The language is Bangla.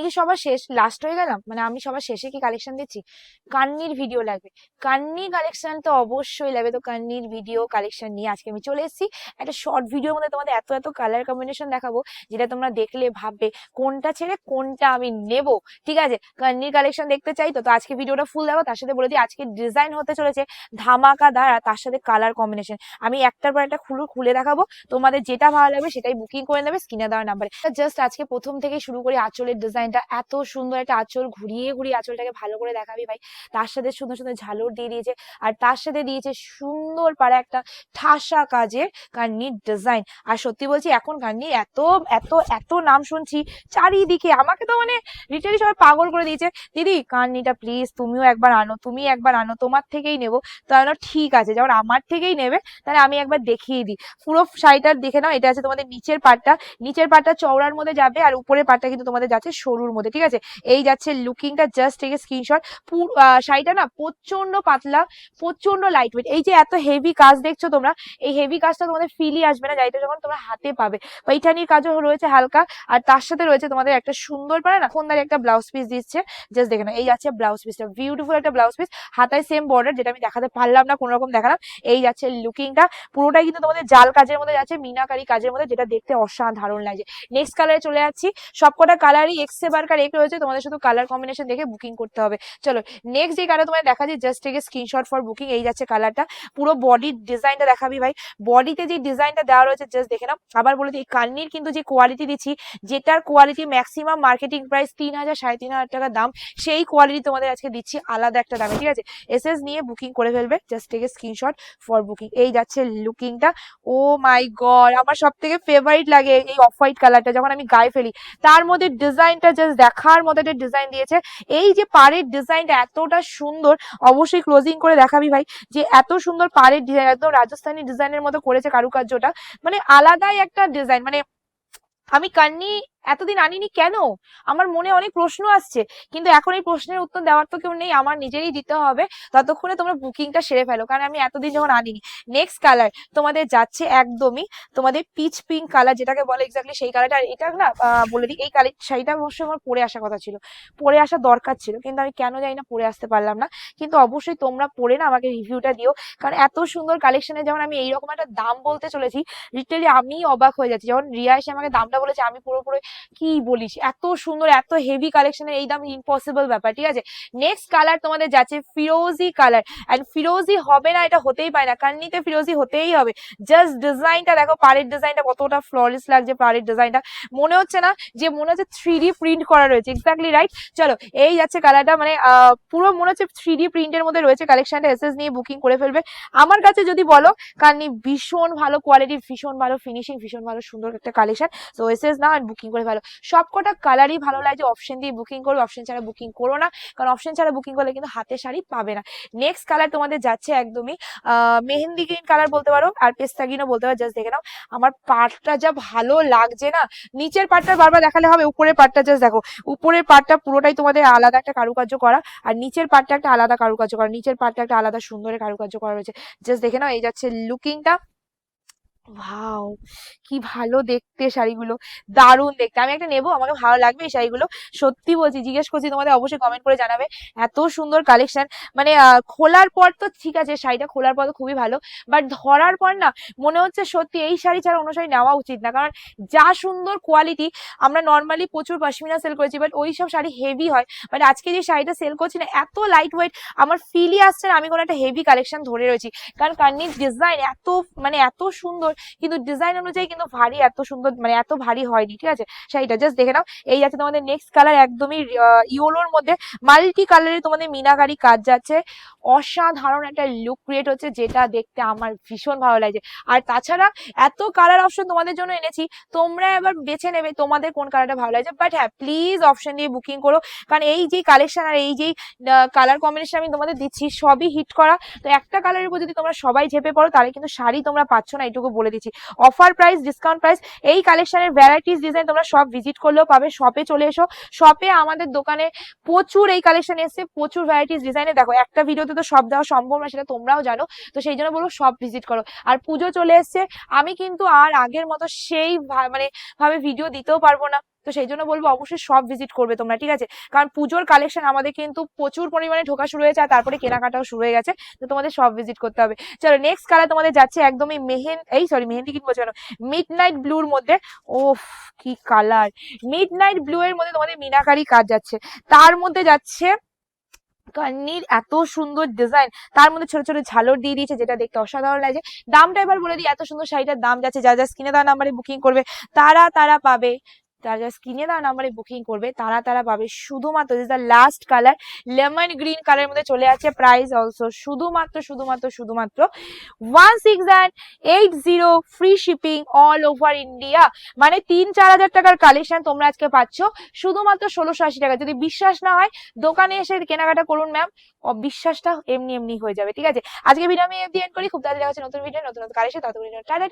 কি সবার শেষ লাস্ট হয়ে গেলাম? মানে আমি সবার শেষে কি কালেকশন দিচ্ছি? কান্নির ভিডিও লাগবে। কান্নি কালেকশন তো অবশ্যই লাগবে। তো কান্নির ভিডিও কালেকশন নিয়ে আজকে আমি চলে এসেছি। একটা শর্ট ভিডিওর মধ্যে তোমাদের এত এত কালার কম্বিনেশন দেখাবো, যেটা তোমরা দেখলে ভাববে কোনটা ছেড়ে কোনটা আমি নেব। ঠিক আছে? কান্নির কালেকশন দেখতে চাই তো তো আজকে ভিডিওটা ফুল দেখো তার সাথে বলে দিই, আজকে ডিজাইন হতে চলেছে ধামাকাদার আর তার সাথে কালার কম্বিনেশন আমি একটার পর একটা খুলে খুলে দেখাবো। তোমাদের যেটা ভালো লাগবে সেটাই বুকিং করে নেবে স্ক্রিনে দেওয়ার নাম্বারে জাস্ট আজকে প্রথম থেকে শুরু করে আঁচলের ডিজাইনটা এত সুন্দর একটা আঁচল ঘুরিয়ে ঘুরিয়ে আঁচলটাকে ভালো করে দেখাবি ভাই। তার সাথে সুন্দর সুন্দর ঝালর দিয়ে দিয়েছে। আর তার সাথে দিয়েছে সুন্দর পাড়া একটা ঠাসা কাজের কার্নির ডিজাইন। আর সত্যি বলছি, এখন কার্নির এত এত এত নাম শুনছি, চারিদিকে আমাকে তো মানে লিটারি সবাই পাগল করে দিয়েছে। দিদি কার্নিটা প্লিজ তুমিও একবার আনো, তুমি একবার আনো, তোমার থেকেই নেব। তো ঠিক আছে যখন আমার থেকেই নেবে, তাহলে আমি একবার দেখিয়ে দিই। পুরো শাড়িটার দেখে নাও, এটা আছে তোমাদের নিচের পাটটা নিচের পাটটা চওড়ার মধ্যে যাবে, আর উপরের পাটটা কিন্তু তোমাদের যাচ্ছে সরুর মধ্যে, ঠিক আছে? এই যাচ্ছে লুকিংটা জাস্ট থেকে স্ক্রিনশট পুরো শাড়িটা না প্রচণ্ড পাতলা প্রচণ্ড লাইট ওয়েট এই যে এত হেভি কাজ দেখছ তোমরা, এই হেভি কাজটা তোমাদের ফিলই আসবে না শাড়িটা যখন তোমরা হাতে পাবে। पैठाনির কাজও রয়েছে হালকা, আর তার সাথে রয়েছে তোমাদের একটা সুন্দর পারে না ফোনদারি একটা ব্লাউজ পিস দিচ্ছে। জাস্ট দেখে নাও, এই যাচ্ছে ব্লাউজ পিসটা বিউটিফুল একটা ব্লাউজ পিস হাতায় সেম বর্ডার যেটা আমি দেখাতে পারলাম না কোনো রকম দেখালাম। এই যাচ্ছে লুকিংটা পুরোটাই কিন্তু তোমাদের জাল কাজের মধ্যে যাচ্ছে, মিনাকারি কাজের মধ্যে, যেটা দেখতে অসাধারণ লাগছে। নেক্সট কালারে চলে যাচ্ছি, সবকটা কালারই এক্সে বারকার এক রয়েছে, তোমাদের শুধু কালার কম্বিনেশন দেখে বুকিং করতে হবে। চলো নেক্সট যে কালার তোমাদের দেখা যায় জাস্ট থেকে স্ক্রিনশট ফর বুকিং এই যাচ্ছে কালারটা পুরো বডির ডিজাইনটা দেখাবি ভাই। বডিতে যে ডিজাইনটা দেওয়া রয়েছে জাস্ট দেখে নাও। আবার বলে দিই, কান্নির কিন্তু যে কোয়ালিটি দিচ্ছি, যেটার কোয়ালিটি ম্যাক্সিমাম মার্কেটিং প্রাইস তিন হাজার, সাড়ে তিন হাজার টাকা দাম, সেই কোয়ালিটি তোমাদের আজকে দিচ্ছি আলাদা একটা দামে, ঠিক আছে? এস এস নিয়ে বুকিং করে ফেলবে জাস্ট থেকে স্ক্রিনশট ফর বুকিং এই যাচ্ছে লুকিংটা ও মাই গড আমার সব থেকে ফেভারিট লাগে এই অফ হোয়াইট কালারটা যখন আমি গায়ে ফেলি। তার মধ্যে ডিজাইনটা জাস্ট দেখার মতো একটা ডিজাইন দিয়েছে। এই যে পাড়ের ডিজাইনটা এতটা সুন্দর, অবশ্যই ক্লোজিং করে দেখাবি ভাই, যে এত সুন্দর পাড়ের ডিজাইন একদম রাজস্থানী ডিজাইনের মতো করেছে কারুকার্যটা। মানে আলাদাই একটা ডিজাইন মানে আমি কান্নি এতদিন আনিনি কেন? আমার মনে অনেক প্রশ্ন আসছে, কিন্তু এখন এই প্রশ্নের উত্তর দেওয়ার তো কেউ নেই, আমার নিজেরই দিতে হবে। ততক্ষণে তোমরা বুকিংটা সেরে ফেলো, কারণ আমি এতদিন যখন আনিনি। নেক্সট কালার তোমাদের যাচ্ছে একদমই তোমাদের পিচ পিঙ্ক কালার যেটাকে বলে এক্স্যাক্টলি সেই কালারটা এটা না বলে দিই, এই কালার শাড়িটা অবশ্যই আমার পরে আসার কথা ছিল। পরে আসা দরকার ছিল, কিন্তু আমি কেন জানি না পরে আসতে পারলাম না। কিন্তু অবশ্যই তোমরা পরে না আমাকে রিভিউটা দিও, কারণ এত সুন্দর কালেকশনে যেমন আমি এইরকম একটা দাম বলতে চলেছি লিটারালি আমি অবাক হয়ে যাচ্ছি। যখন রিয়া এসে আমাকে দামটা বলেছে, আমি পুরোপুরি কি বলিস? এত সুন্দর, এত হেভি কালেকশনের এই দাম ইম্পসিবল ব্যাপার, ঠিক আছে? নেক্সট কালার তোমাদের যাচ্ছে ফিরোজি কালার অ্যান্ড ফিরোজি হবে না, এটা হতেই পারে না। কান্নিতে ফিরোজি হতেই হবে। জাস্ট ডিজাইনটা দেখো, পাড়ের ডিজাইনটা কতটা ফ্ললেস লাগছে পাড়ের ডিজাইনটা মনে হচ্ছে না যে মনে হচ্ছে থ্রি প্রিন্ট করা রয়েছে। এক্স্যাক্টলি রাইট চলো, এই যাচ্ছে কালারটা মানে পুরো মনে হচ্ছে থ্রি প্রিন্টের মধ্যে রয়েছে। কালেকশনটা এসএস নিয়ে বুকিং করে ফেলবে। আমার কাছে যদি বলো, কান্নি ভীষণ ভালো কোয়ালিটি ভীষণ ভালো ফিনিশিং ভীষণ ভালো সুন্দর একটা কালেকশন তো এসএস না বুকিং করে ফেলো সবকটা কালারই ভালো লাগছে অপশন দিয়ে বুকিং করো অপশন ছাড়া বুকিং করো না। কারণ অপশন ছাড়া বুকিং করলে কিন্তু হাতে শাড়ি পাবে না। নেক্সট কালার তোমাদের যাচ্ছে একদমই মেহেন্দি গ্রিন কালার বলতে পারো আর পেস্তা গ্রিনও বলতে পারো। জাস্ট দেখে নাও। আমার পাটটা যা ভালো লাগছে না, নিচের পাটটা বারবার দেখালে হবে, উপরের পাটটা জাস্ট দেখো। উপরের পাটটা পুরোটাই তোমাদের আলাদা একটা কারুকার্য করা। আর নিচের পাটটা একটা আলাদা কারুকার্য করা। নিচের পাটটা একটা আলাদা সুন্দরের কারুকার্য করা রয়েছে। জাস্ট দেখে নাও, এই যাচ্ছে লুকিংটা ভাও কি ভালো দেখতে শাড়িগুলো। দারুণ দেখতে। আমি একটা নেব, আমাকে ভালো লাগবে এই শাড়িগুলো। সত্যি বলছি, জিজ্ঞেস করছি তোমাদের, অবশ্যই কমেন্ট করে জানাবে। এত সুন্দর কালেকশন মানে খোলার পর তো ঠিক আছে, শাড়িটা খোলার পর তো খুবই ভালো। বাট ধরার পর না, মনে হচ্ছে সত্যি এই শাড়ি ছাড়া অন্য শাড়ি নেওয়া উচিত না। কারণ যা সুন্দর কোয়ালিটি আমরা নর্মালি প্রচুর পশমিনা সেল করেছি বাট ওই সব শাড়ি হেভি হয়। বাট আজকে যে শাড়িটা সেল করছি না, এত লাইট ওয়েট আমার ফিলই আসছে না। আমি কোনো একটা হেভি কালেকশন ধরে রয়েছি। কারণ কার্নির ডিজাইন এত মানে এত সুন্দর কিন্তু ডিজাইন অনুযায়ী কিন্তু ভারী এত সুন্দর মানে এত ভারী হয়নি, ঠিক আছে? শাড়িটা জাস্ট দেখে নাও। এই আছে তোমাদের নেক্সট কালার একদমই ইয়োলোর মধ্যে মাল্টি কালারে তোমাদের মিনাকারি কাজ যাচ্ছে। অসাধারণ একটা লুক ক্রিয়েট হচ্ছে যেটা দেখতে আমার ভীষণ ভালো লাগছে। আর তাছাড়া এত কালার অপশন তোমাদের জন্য এনেছি, তোমরা এবার বেছে নেবে তোমাদের কোন কালারটা ভালো লাগছে। বাট হ্যাঁ প্লিজ অপশন দিয়ে বুকিং করো। কারণ এই যে কালেকশন আর এই যে কালার কম্বিনেশন আমি তোমাদের দিচ্ছি, সবই হিট করা। তো একটা কালারের উপর যদি তোমরা সবাই ঝেপে পড়ো, তাহলে কিন্তু শাড়ি তোমরা পাচ্ছ না, এইটুকু বলে দিচ্ছি। অফার প্রাইস ডিসকাউন্ট প্রাইস এই কালেকশনের ভ্যারাইটিস ডিজাইন তোমরা সব ভিজিট করলেও পাবে। শপে চলে এসো। শপে আমাদের দোকানে প্রচুর এই কালেকশন এসছে। প্রচুর ভ্যারাইটিস ডিজাইনে দেখো, একটা ভিডিওতে তো সব দেওয়া সম্ভব না, সেটা তোমরাও জানো। তো সেই জন্য বলব সব ভিজিট করো। আর পুজো চলে এসছে। আমি কিন্তু আর আগের মতো সেই মানে ভাবে ভিডিও দিতেও পারব না। তো সেই জন্য বলব অবশ্যই সব ভিজিট করবে তোমরা, ঠিক আছে? কারণ পুজোর কালেকশন আমাদের কিন্তু প্রচুর পরিমাণে ঢোকা শুরু হয়েছে আর তারপরে কেনাকাটাও শুরু হয়ে গেছে, তো তোমাদের সব ভিজিট করতে হবে। চলো নেক্সট কালার তোমাদের যাচ্ছে একদমই মেহেন, এই সরি মেহেন্দি কি বলছো কেন মিড নাইট ব্লুর মধ্যে, ওফ কি কালার মিড নাইট ব্লু এর মধ্যে তোমাদের মিনাকারি কাজ যাচ্ছে, তার মধ্যে যাচ্ছে কান্নির এত সুন্দর ডিজাইন তার মধ্যে ছোট ছোট ঝালর দিয়ে দিয়েছে যেটা দেখতে অসাধারণ লাগছে। দামটা এবার বলে দিই, এত সুন্দর শাড়িটার দাম যাচ্ছে, যা যা স্ক্রিনে দেওয়া নাম্বারে বুকিং করবে, তারা তারা পাবে। যারা যারা স্ক্রিনে দেওয়া নাম্বারে বুকিং করবে। তারা তারা পাবে শুধুমাত্র this the last colour lemon green কালারের মধ্যে চলে আছে প্রাইস অলসো শুধুমাত্র শুধুমাত্র শুধুমাত্র one six and eight zero free shipping all over India মানে তিন, চার হাজার টাকার কালেকশন তোমরা আজকে পাচ্ছ। শুধুমাত্র ষোলোশো আশি টাকা। যদি বিশ্বাস না হয়, দোকানে এসে কেনাকাটা করুন ম্যাম বিশ্বাসটা এমনি এমনি হয়ে যাবে, ঠিক আছে? আজকে ভিডিও আমি এমনি এন্ড করি। খুব তাড়াতাড়ি দেখা হচ্ছে নতুন ভিডিও নতুন নতুন কালেকশন টাটা